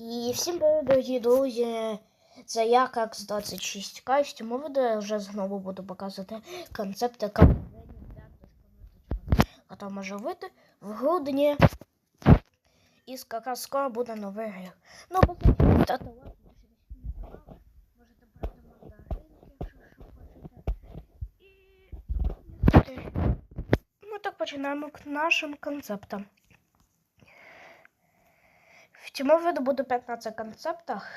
І всім привіт, дорогі друзі! Це я, як з 26 к В цьому відео я вже знову буду показувати концепти кампанії яка може вийти в грудні. І якраз скоро буде новий рік. Ну, поставте ставте лайк, можете брати мандаринки, якщо що хочете. І ми так починаємо к нашим концептам. В цьому відео буде 15 концептах.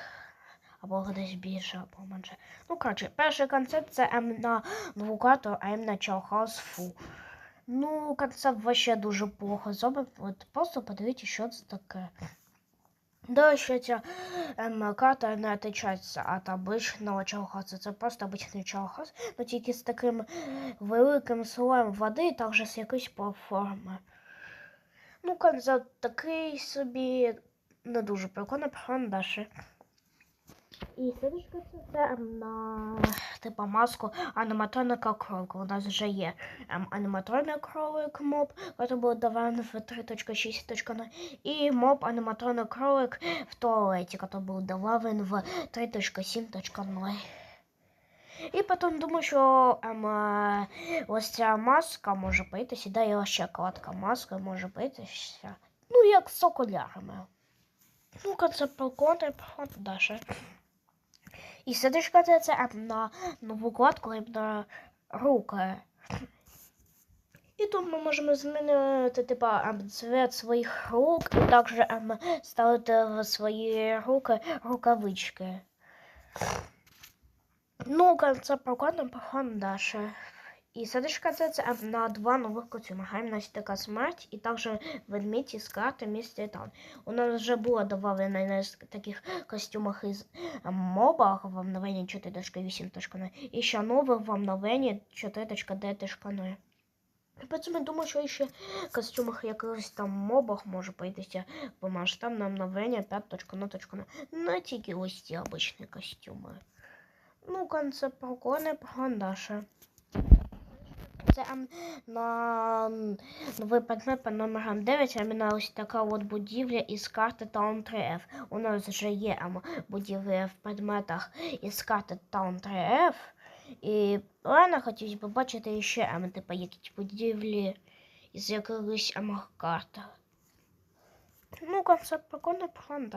Або десь більше, або менше. Ну, коротше, перший концепт це М на двукату, а М на Чаухаус Фу. Ну, концепт вообще дуже плохо зробив. От просто подивіться, що це таке. Да, ще ця карта не отличається від обичного Чаухаса. Це просто обичний Чаухас, але тільки з таким великим слоєм води, також з якоїсь платформи. Ну, концепт такий собі не дуже прикольно, прикольно далі. І слідочка це, на типу маску аніматроника кролика. У нас вже є ем, аніматронний кролик моб, який був даван в 3.6.0, і моб аніматронний кролик в туалеті, який був даван в 3.7.0. І потім думаю, що ем, е, ось ця маска може поїтися, да, і ще кладка маска може поїтися. Ну, як з окулярами. Ну, прикольний, Даша. І сердечко це, це ем, на нову кладку ем, на руки. І тут ми можемо змінити ем, цвет своїх рук і також ставити в свої руки рукавички. Ну, це прикольно, прикольно, Даша. Сердечко це, це ем, на два нових костюми. Гаймність така смерть і також ведмідь із карти місті там. У нас вже було добавлено на таких костюмах ем, мобах в обновленні 4.8.0 і ще нових в обновленні 4.9.0. Потім я думаю, що ще в костюмах якихось там мобах може появитися по масштабне обновлення 5.0.0. Не тільки ось ці обичні костюми. Ну, концепт прикольний, Даша. Це ем, на новий предмет під номером 9, а іменно ось така от будівля із карти Town 3F. У нас вже є ем, будівля в предметах із карти Town 3F. І реально хотілося б бачити ще ем, типу, якісь будівлі із якихось ем, карт. Ну, концепт прикольний, план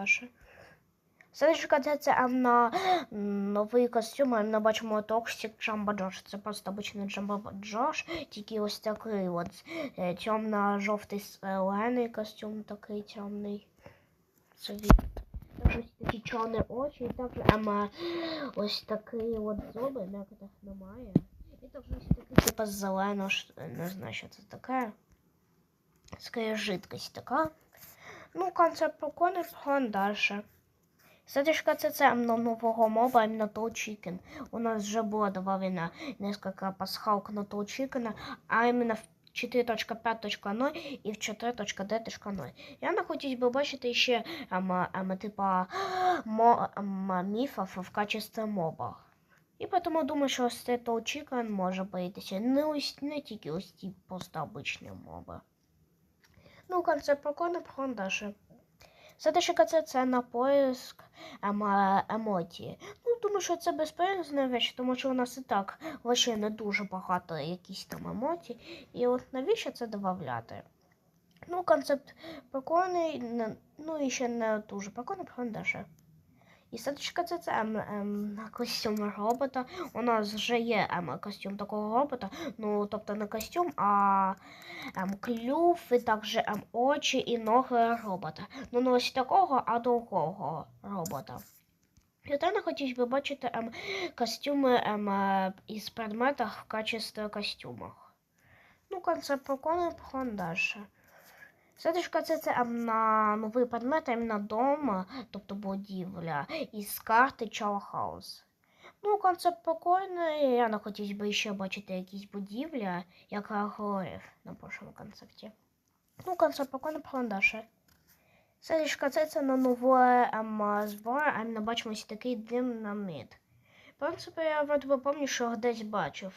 Даша. Следующий це ем, на новий костюм, ми бачимо Toxic Jumbo Josh. Це просто обичний Jumbo Josh, тільки ось такий от е, темно-жовтий зелений костюм, такий темний. Це такі чорні очі, і також ем, ось такий от зуби, яких немає. І також ось такий типу зеленого, не знаю, що це таке. Скорее жидкость така. Ну, концепт прикольний, план дальше. Садишка це це нового моба именно Toll Chicken. У нас вже було добавлено несколько пасхалок на Toll а именно в 4.5.0 і в 4.d.0. Я хотів би бачити ще ам, ам, типа мо, ам, міфів в качестві моба. І тому думаю, що цей Toll Chicken може появитися не, ось, не тільки ось ті просто обичні моби. Ну, концепт прикольний, продажі. Следующий це, це на поиск емо, емоції. Ну, думаю, що це безполезна річ, тому що у нас і так лише не дуже багато якісь там емоцій. І от навіщо це додати? Ну, концепт прикольний, ну і ще не дуже прикольний, прикольний даже. І статичка це це ем, ем, костюм робота. У нас вже є ем, костюм такого робота. Ну, тобто не костюм, а ем, клюв, і також ем, очі і ноги робота. Ну, не ось такого, а другого робота. Не хотів би бачити ем, костюми ем, із предметів в качестві костюмах. Ну, концепт прикольний, план далі. Следующка це, це на новий предмет, іменно дом, тобто будівля, із карти Чалхаус. Ну, концепт прикольний. Я не хотів би ще бачити якісь будівля, як я на першому концепті. Ну, концепт прикольний, продаж. Следующка це, це на нове ем, збор, а ми бачимо ось такий динаміт. В принципі, я вроді би що десь бачив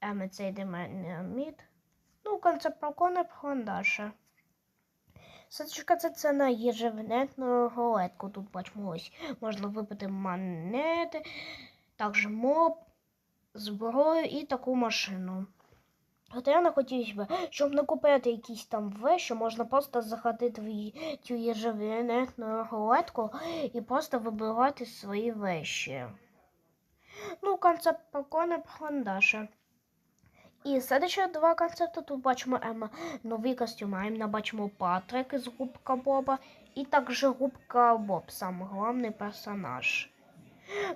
ем, цей динаміт. Ну, концепт прикольний, продаж. Садочка це, це на єжевнетну рулетку. Тут бачимо ось можна випити монети, також моб, зброю і таку машину. От я не хотів би, щоб не купити якісь там вещі, можна просто заходити в цю єжевнетну рулетку і просто вибирати свої вещі. Ну, концепт прикольний, прикольний. І следуючі два концепти тут бачимо ем, нові костюми. Іменно бачимо Патрик із Губка Боба і також Губка Боб, сам персонаж.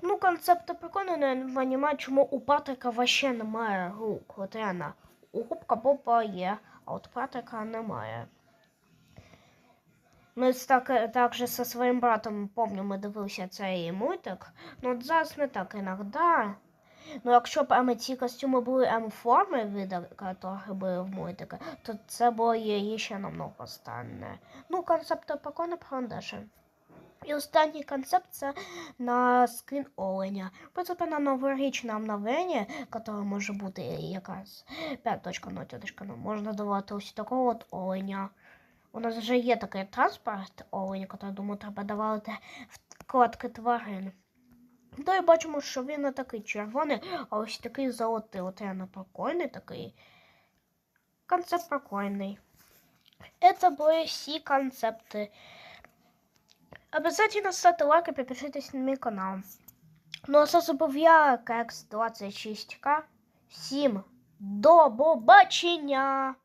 Ну, концепт прикольний, але розумію, чому у Патрика вообще немає рук. От реально, у Губка Боба є, а от Патрика немає. Ми так, так же зі своїм братом, пам'ятаю, ми дивилися цей мультик. Ну, от зараз не так іноді. Ну, якщо б ем, ці костюми були ем, форми, від яких були в мультику, то це було ще намного стане. Ну, концепт прикольно продажі. І останній концепт це на скін оленя. Принципі, на новорічне обновлення, яке може бути якраз 5.0.0, можна давати ось такого от оленя. У нас вже є такий транспорт оленя, який, думаю, треба давати в вкладки тварин. Та й бачимо, що він не такий червоний, а ось такий золотий. От реально прикольний такий. Концепт прикольний. Это были все концепты. Обязательно ставьте лайк и подпишитесь на мой канал. Ну а це був я, Кекс 26К. Всім до побачення!